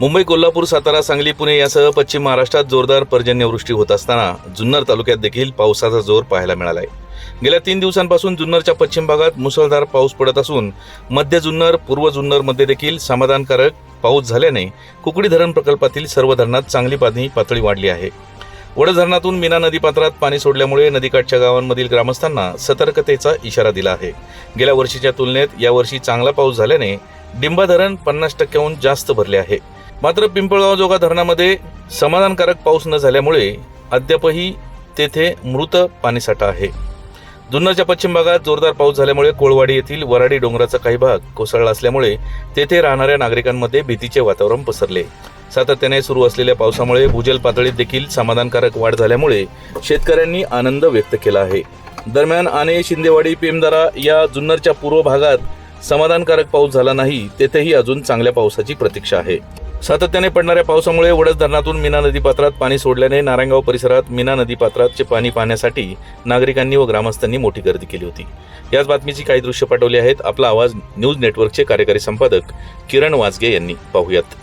मुंबई कोल्हापूर सातारा सांगली पुणे यासह पश्चिम महाराष्ट्रात जोरदार पर्जन्यवृष्टी होत असताना जुन्नर तालुक्यात देखील पावसाचा जोर पाहायला मिळाला आहे गेल्या तीन दिवसांपासून जुन्नरच्या पश्चिम भागात मुसळधार पाऊस पडत असून मध्य जुन्नर पूर्व जुन्नरमध्ये देखील समाधानकारक पाऊस झाल्याने कुकडी धरण प्रकल्पातील सर्व धरणात चांगली पाणी पातळी वाढली आहे. वड धरणातून मीना नदीपात्रात पाणी सोडल्यामुळे नदीकाठच्या गावांमधील ग्रामस्थांना सतर्कतेचा इशारा दिला आहे. गेल्या वर्षीच्या तुलनेत यावर्षी चांगला पाऊस झाल्याने डिंबा धरण पन्नास टक्क्याहून जास्त भरले आहे. मात्र पिंपळगाव जोगा धरणामध्ये समाधानकारक पाऊस न झाल्यामुळे अद्यापही तेथे मृत पाणीसाठा आहे. जुन्नरच्या पश्चिम भागात जोरदार पाऊस झाल्यामुळे कोळवाडी येथील वराडी डोंगराचा काही भाग कोसळला असल्यामुळे तेथे राहणाऱ्या नागरिकांमध्ये भीतीचे वातावरण पसरले. सातत्याने सुरू असलेल्या पावसामुळे भूजल पातळीत देखील समाधानकारक वाढ झाल्यामुळे शेतकऱ्यांनी आनंद व्यक्त केला आहे. दरम्यान आने शिंदेवाडी पेमदारा या जुन्नरच्या पूर्व भागात समाधानकारक पाऊस झाला नाही तेथेही अजून चांगल्या पावसाची प्रतीक्षा आहे. सातत्याने पडणाऱ्या पावसामुळे वडस धरणातून मीना नदीपात्रात पाणी सोडल्याने नारायणगाव परिसरात मीना नदीपात्राचे पाणी पाहण्यासाठी नागरिकांनी व ग्रामस्थांनी मोठी गर्दी केली होती. याच बातमीची काही दृश्य पाठवली आहेत. आपला आवाज न्यूज नेटवर्कचे कार्यकारी संपादक किरण वाजगे यांनी पाहूयात.